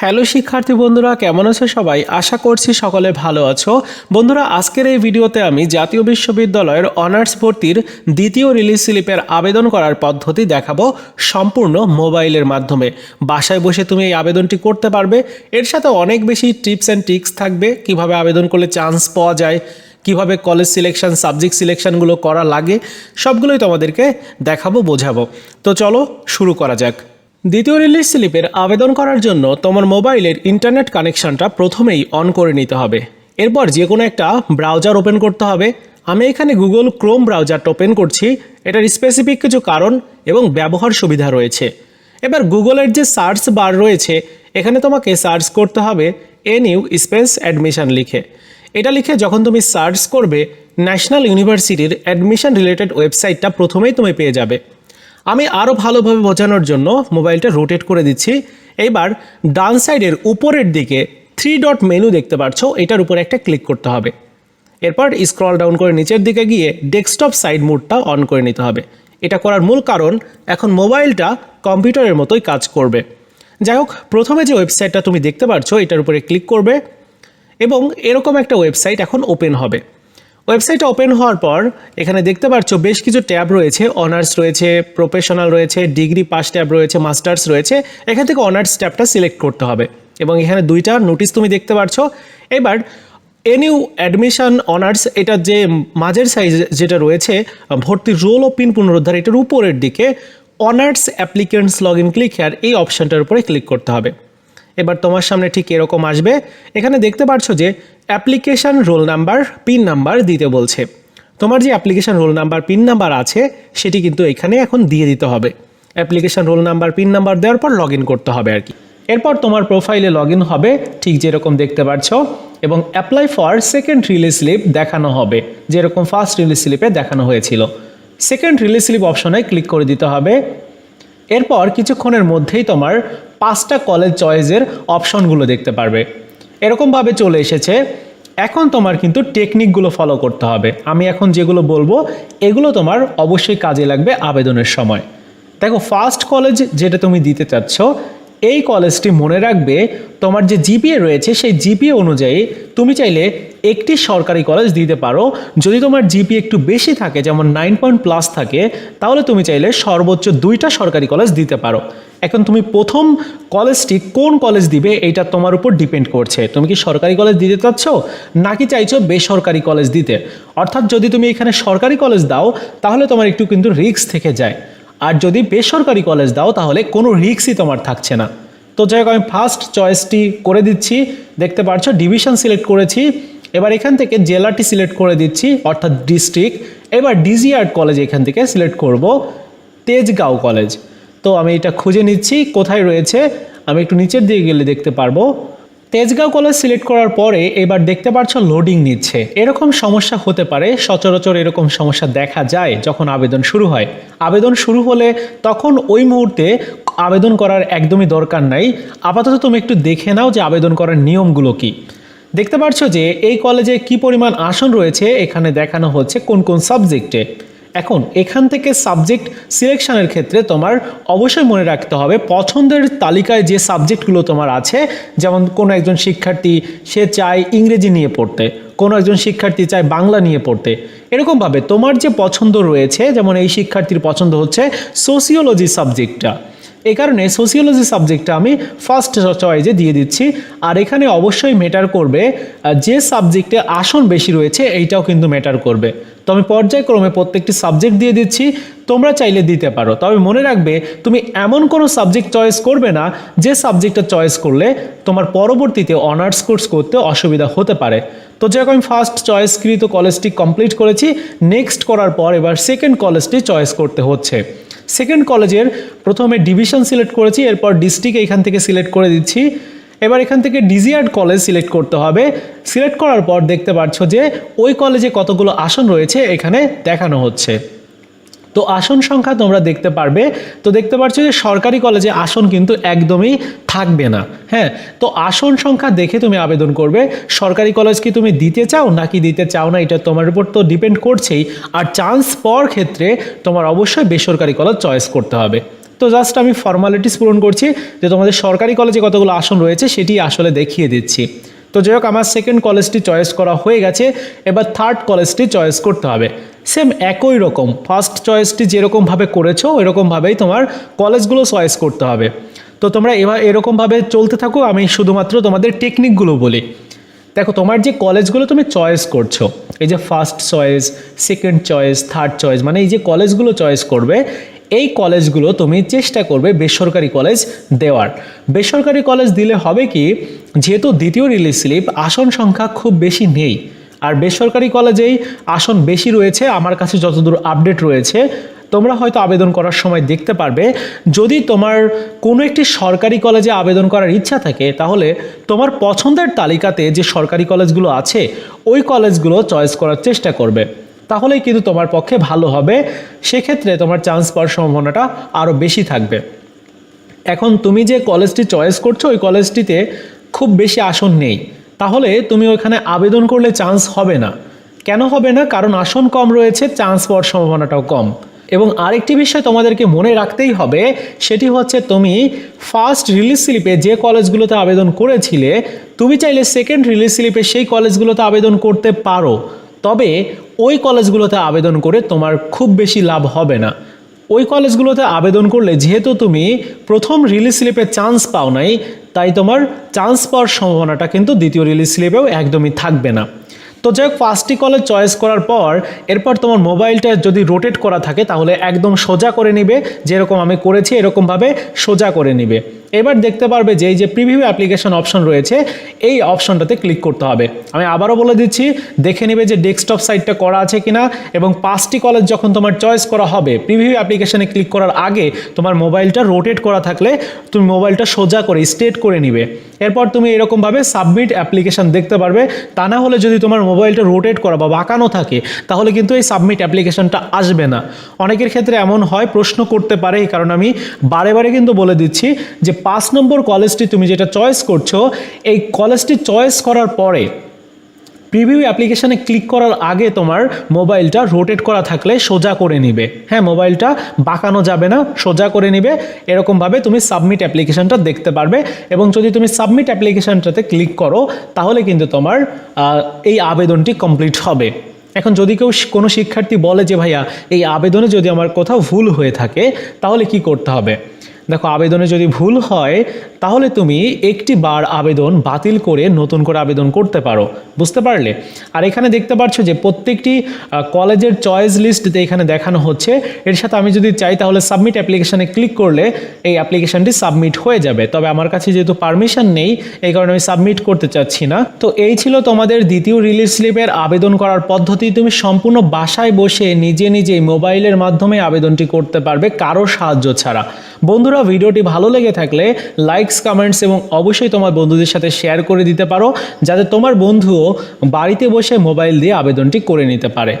Hello শিক্ষার্থী বন্ধুরা, কেমন আছো সবাই? আশা করছি সকলে ভালো আছো। বন্ধুরা, আজকের এই ভিডিওতে আমি জাতীয় বিশ্ববিদ্যালয়ের অনার্স ভর্তির দ্বিতীয় রিলিজ স্লিপের আবেদন করার পদ্ধতি দেখাবো সম্পূর্ণ মোবাইলের মাধ্যমে। বাসায় বসে তুমি এই আবেদনটি করতে পারবে। এর সাথে অনেক বেশি টিপস অ্যান্ড ট্রিক্স থাকবে, কীভাবে আবেদন করলে চান্স পাওয়া যায়, কীভাবে কলেজ সিলেকশন সাবজেক্ট সিলেকশনগুলো করা লাগে, সবগুলোই তোমাদেরকে দেখাবো, বোঝাবো। তো চলো শুরু করা যাক। দ্বিতীয় রিলিজ স্লিপের আবেদন করার জন্য তোমার মোবাইলের ইন্টারনেট কানেকশনটা প্রথমেই অন করে নিতে হবে। এরপর যে কোনো একটা ব্রাউজার ওপেন করতে হবে। আমি এখানে গুগল ক্রোম ব্রাউজারটা ওপেন করছি। এটার স্পেসিফিক কিছু কারণ এবং ব্যবহার সুবিধা রয়েছে। এবার গুগলের যে সার্চ বার রয়েছে, এখানে তোমাকে সার্চ করতে হবে এন ইউ স্পেস অ্যাডমিশন লিখে। এটা লিখে যখন তুমি সার্চ করবে ন্যাশনাল ইউনিভার্সিটির অ্যাডমিশন রিলেটেড ওয়েবসাইটটা প্রথমেই তুমি পেয়ে যাবে। আমি আরও ভালোভাবে বোঝানোর জন্য মোবাইলটা রোটেট করে দিচ্ছি। এইবার ডান সাইডের উপরের দিকে থ্রি ডট মেনু দেখতে পাচ্ছ এটার উপরে একটা ক্লিক করতে হবে। এরপর স্ক্রল ডাউন করে নিচের দিকে গিয়ে ডেস্কটপ সাইড মোডটা অন করে নিতে হবে। এটা করার মূল কারণ, এখন মোবাইলটা কম্পিউটারের মতোই কাজ করবে। যাই হোক, প্রথমে যে ওয়েবসাইটটা তুমি দেখতে পাচ্ছ এটার উপরে ক্লিক করবে এবং এরকম একটা ওয়েবসাইট এখন ওপেন হবে। ওয়েবসাইট ওপেন হওয়ার পর এখানে দেখতে পাচ্ছ বেশ কিছু ট্যাব রয়েছে, অনার্স রয়েছে, প্রফেশনাল রয়েছে, ডিগ্রি পাস ট্যাব রয়েছে, মাস্টার্স রয়েছে। এখান থেকে অনার্স ট্যাবটা সিলেক্ট করতে হবে এবং এখানে দুইটা নোটিশ তুমি দেখতে পাচ্ছ এবার এনিউ অ্যাডমিশন, অনার্স, এটা যে মাঝের সাইজ যেটা রয়েছে ভর্তির রোল ও পিন পুনরুদ্ধার, এটার উপরের দিকে honours applicants log in click here এই অপশানটার উপরে ক্লিক করতে হবে। এবার তোমার সামনে ঠিক এরকম আসবে। এখানে দেখতে পাচ্ছ যে application roll number, pin number দিতে বলছে। তোমার যে application roll number, pin number আছে, সেটি কিন্তু এখানে এখন দিয়ে দিতে হবে। Application roll number, pin number দেওয়ার পর লগ করতে হবে আর কি। এরপর তোমার প্রোফাইলে লগ হবে, ঠিক যেরকম দেখতে পাচ্ছ এবং apply for second release slip দেখানো হবে, যেরকম ফার্স্ট রিলিজ স্লিপে দেখানো হয়েছিল। সেকেন্ড রিলিজ স্লিপ অপশনে ক্লিক করে দিতে হবে। এরপর কিছুক্ষণের মধ্যেই তোমার পাঁচটা কলেজ চয়েসের অপশনগুলো দেখতে পারবে। এরকমভাবে চলে এসেছে। এখন তোমার কিন্তু টেকনিকগুলো ফলো করতে হবে। আমি এখন যেগুলো বলব, এগুলো তোমার অবশ্যই কাজে লাগবে আবেদনের সময়। দেখো ফার্স্ট কলেজ যেটা তুমি দিতে চাচ্ছ, এই কলেজটি মনে রাখবে তোমার যে জিপিএ রয়েছে, সেই জিপিএ অনুযায়ী তুমি চাইলে একটি সরকারি কলেজ দিতে পারো। যদি তোমার জিপি একটু বেশি থাকে, যেমন নাইন পয়েন্ট প্লাস থাকে, তাহলে তুমি চাইলে সর্বোচ্চ দুইটা সরকারি কলেজ দিতে পারো। এখন তুমি প্রথম কলেজটি কোন কলেজ দিবে এইটা তোমার উপর ডিপেন্ড করছে। তুমি কি সরকারি কলেজ দিতে চাচ্ছ নাকি চাইছো বেসরকারি কলেজ দিতে? অর্থাৎ যদি তুমি এখানে সরকারি কলেজ দাও, তাহলে তোমার একটু কিন্তু রিস্ক থেকে যায়। আর যদি বেসরকারি কলেজ দাও, তাহলে কোনো রিস্কই তোমার থাকছে না। তো যাই হোক, আমি ফার্স্ট চয়েসটি করে দিচ্ছি। দেখতে পাচ্ছ ডিভিশন সিলেক্ট করেছি। এবার এখান থেকে জেলাটি সিলেক্ট করে দিচ্ছি, অর্থাৎ ডিস্ট্রিক্ট এবার ডিজিআর্ট কলেজ এখান থেকে সিলেক্ট করব, তেজগাঁও কলেজ তো আমি এটা খুঁজে নিচ্ছি, কোথায় রয়েছে, আমি একটু নিচের দিকে গেলে দেখতে পারব। তেজগাঁও কলেজ সিলেক্ট করার পরে এবার দেখতে পাচ্ছ লোডিং নিচ্ছে। এরকম সমস্যা হতে পারে, সচরাচর এরকম সমস্যা দেখা যায় যখন আবেদন শুরু হয়। আবেদন শুরু হলে তখন ওই মুহূর্তে আবেদন করার একদমই দরকার নাই। আপাতত তুমি একটু দেখে নাও যে আবেদন করার নিয়মগুলো কি। দেখতে পাচ্ছ যে এই কলেজে কি পরিমাণ আসন রয়েছে, এখানে দেখানো হচ্ছে কোন কোন সাবজেক্টে এখন এখান থেকে সাবজেক্ট সিলেকশনের ক্ষেত্রে তোমার অবশ্যই মনে রাখতে হবে পছন্দের তালিকায় যে সাবজেক্টগুলো তোমার আছে, যেমন কোনো একজন শিক্ষার্থী সে চায় ইংরেজি নিয়ে পড়তে, কোনো একজন শিক্ষার্থী চায় বাংলা নিয়ে পড়তে। এরকমভাবে তোমার যে পছন্দ রয়েছে, যেমন এই শিক্ষার্থীর পছন্দ হচ্ছে সোসিওলজি সাবজেক্টটা এই কারণে সোসিওলজি সাবজেক্টটা আমি ফার্স্ট চয়েসে দিয়ে দিচ্ছি। আর এখানে অবশ্যই ম্যাটার করবে যে সাবজেক্টে আসন বেশি রয়েছে, এইটাও কিন্তু ম্যাটার করবে। তো আমি পর্যায়ক্রমে প্রত্যেকটি সাবজেক্ট দিয়ে দিচ্ছি, তোমরা চাইলে দিতে পারো। তবে মনে রাখবে, তুমি এমন কোনো সাবজেক্ট চয়েস করবে না, যে সাবজেক্টটা চয়েস করলে তোমার পরবর্তীতে অনার্স কোর্স করতে অসুবিধা হতে পারে। তো যেরকম আমি ফার্স্ট চয়েসকৃত কলেজটি কমপ্লিট করেছি নেক্সট করার পর এবার সেকেন্ড কলেজটি চয়েস করতে হচ্ছে। সেকেন্ড কলেজের প্রথমে ডিভিশন সিলেক্ট করেছি, এরপর ডিস্ট্রিক্ট এখান থেকে সিলেক্ট করে দিচ্ছি। এবার এখান থেকে ডিজিয়ার্ড কলেজ সিলেক্ট করতে হবে। সিলেক্ট করার পর দেখতে পাচ্ছ যে ওই কলেজে কতগুলো আসন রয়েছে, এখানে দেখানো হচ্ছে। তো আসন সংখ্যা তোমরা দেখতে পারবে। তো দেখতে পাচ্ছ যে সরকারি কলেজে আসন কিন্তু একদমই থাকবে না। হ্যাঁ তো আসন সংখ্যা দেখে তুমি আবেদন করবে। সরকারি কলেজ কি তুমি দিতে চাও নাকি দিতে চাও না এটা তোমার উপর তো ডিপেন্ড করছেই। আর চান্স পাওয়ার ক্ষেত্রে তোমার অবশ্যই বেসরকারি কলেজ চয়েস করতে হবে। তো জাস্ট আমি ফর্মালিটিস পূরণ করছি যে তোমাদের সরকারি কলেজে কতগুলো আসন রয়েছে সেটি আসলে দেখিয়ে দিচ্ছি। তো যাই হোক, আমার সেকেন্ড কলেজটি চয়েস করা হয়ে গেছে। এবার থার্ড কলেজটি চয়েস করতে হবে। সেম একই রকম। ফার্স্ট চয়েসটি যেরকমভাবে করেছ ওইরকমভাবেই তোমার কলেজগুলো চয়েস করতে হবে। তো তোমরা এবার এরকমভাবে চলতে থাকো, আমি শুধুমাত্র তোমাদের টেকনিকগুলো বলি। দেখো, তোমার যে কলেজগুলো তুমি চয়েস করছ, এই যে first choice second choice third choice মানে এই যে কলেজগুলো চয়েস করবে, এই কলেজগুলো তুমি চেষ্টা করবে বেসরকারি কলেজ দেওয়ার। বেসরকারি কলেজ দিলে হবে কি, যেহেতু দ্বিতীয় রিলিজ স্লিপ আসন সংখ্যা খুব বেশি নেই। আর বেসরকারি কলেজেই আসন বেশি রয়েছে, আমার কাছে যতদূর আপডেট রয়েছে, তোমরা হয়তো আবেদন করার সময় দেখতে পারবে। যদি তোমার কোনো একটি সরকারি কলেজে আবেদন করার ইচ্ছা থাকে, তাহলে তোমার পছন্দের তালিকাতে যে সরকারি কলেজগুলো আছে, ওই কলেজগুলো চয়েস করার চেষ্টা করবে। তাহলেই কিন্তু তোমার পক্ষে ভালো হবে, সেক্ষেত্রে তোমার চান্স পাওয়ার সম্ভাবনাটা আরও বেশি থাকবে। এখন তুমি যে কলেজটি চয়েস করছ, ওই কলেজটিতে খুব বেশি আসন নেই। তাহলে তুমি ওইখানে আবেদন করলে চান্স হবে না। কেন হবে না? কারণ আসন কম রয়েছে চান্স পাওয়ার সম্ভাবনাটাও কম। এবং আরেকটি বিষয় তোমাদেরকে মনে রাখতেই হবে, সেটি হচ্ছে তুমি ফার্স্ট রিলিজ স্লিপে যে কলেজগুলোতে আবেদন করেছিলে, তুমি চাইলে সেকেন্ড রিলিজ স্লিপে সেই কলেজগুলোতে আবেদন করতে পারো। তবে ওই কলেজগুলোতে আবেদন করে তোমার খুব বেশি লাভ হবে না। ওই কলেজগুলোতে আবেদন করলে যেহেতু তুমি প্রথম রিলিজ স্লিপে চান্স পাও নাই তাই তোমার চান্স পাওয়ার সম্ভাবনাটা কিন্তু দ্বিতীয় রিলিজ স্লিপেও একদমই থাকবে না। তো যাই হোক ফার্স্টই কলেজ চয়েস করার পর, এরপর তোমার মোবাইলটা যদি রোটেট করা থাকে, তাহলে একদম সোজা করে নিবে, যেরকম আমি করেছি, এরকমভাবে সোজা করে নিবে। এবার দেখতে পারবে যে এই যে প্রিভিউ অ্যাপ্লিকেশন অপশন রয়েছে, এই অপশনটাতে ক্লিক করতে হবে। আমি আবারও বলে দিচ্ছি, দেখে নেবে যে ডেস্কটপ সাইটটা করা আছে কিনা, এবং পাঁচটি কলেজ যখন তোমার চয়েস করা হবে প্রিভিউ অ্যাপ্লিকেশনে ক্লিক করার আগে তোমার মোবাইলটা রোটেট করা থাকলে তুমি মোবাইলটা সোজা করে স্টেট করে নিবে। এরপর তুমি এরকমভাবে সাবমিট অ্যাপ্লিকেশন দেখতে পারবে, তা না হলে যদি তোমার মোবাইলটা রোটেট করা বা বাঁকানো থাকে, তাহলে কিন্তু এই সাবমিট অ্যাপ্লিকেশনটা আসবে না। অনেকের ক্ষেত্রে এমন হয়, প্রশ্ন করতে পারে, এই কারণ আমি বারে বারে কিন্তু বলে দিচ্ছি যে পাঁচ নম্বর কলেজটি তুমি যেটা চয়েস করছ, এই কলেজটি চয়েস করার পরে প্রিভিউ অ্যাপ্লিকেশানে ক্লিক করার আগে তোমার মোবাইলটা রোটেট করা থাকলে সোজা করে নিবে। হ্যাঁ মোবাইলটা বাঁকানো যাবে না, সোজা করে নিবে। এরকমভাবে তুমি সাবমিট অ্যাপ্লিকেশানটা দেখতে পারবে এবং যদি তুমি সাবমিট অ্যাপ্লিকেশানটাতে ক্লিক করো, তাহলে কিন্তু তোমার এই আবেদনটি কমপ্লিট হবে। এখন যদি কেউ কোনো শিক্ষার্থী বলে যে, ভাইয়া, এই আবেদনে যদি আমার কোথাও ভুল হয়ে থাকে, তাহলে কি করতে হবে? দেখো, আবেদনে যদি ভুল হয়, তাহলে তুমি একটি বার আবেদন বাতিল করে নতুন করে আবেদন করতে পারো। বুঝতে পারলে? আর এখানে দেখতে পাচ্ছ যে প্রত্যেকটি কলেজের চয়েস লিস্ট এখানে দেখানো হচ্ছে। এর সাথে আমি যদি চাই, তাহলে সাবমিট অ্যাপ্লিকেশানে ক্লিক করলে এই অ্যাপ্লিকেশানটি সাবমিট হয়ে যাবে। তবে আমার কাছে যেহেতু পারমিশন নেই, এই কারণে আমি সাবমিট করতে চাচ্ছি না। তো এই ছিল তোমাদের দ্বিতীয় রিলিজ স্লিপের আবেদন করার পদ্ধতি। তুমি সম্পূর্ণ বাসায় বসে নিজে নিজেই মোবাইলের মাধ্যমে আবেদনটি করতে পারবে, কারও সাহায্য ছাড়া। বন্ধুরা ভিডিওটি ভালো লেগে থাকলে লাইকস কমেন্টস এবং অবশ্যই তোমার বন্ধুদের সাথে শেয়ার করে দিতে পারো, যাতে তোমার বন্ধুও বাড়িতে বসে মোবাইল দিয়ে আবেদনটি করে নিতে পারে।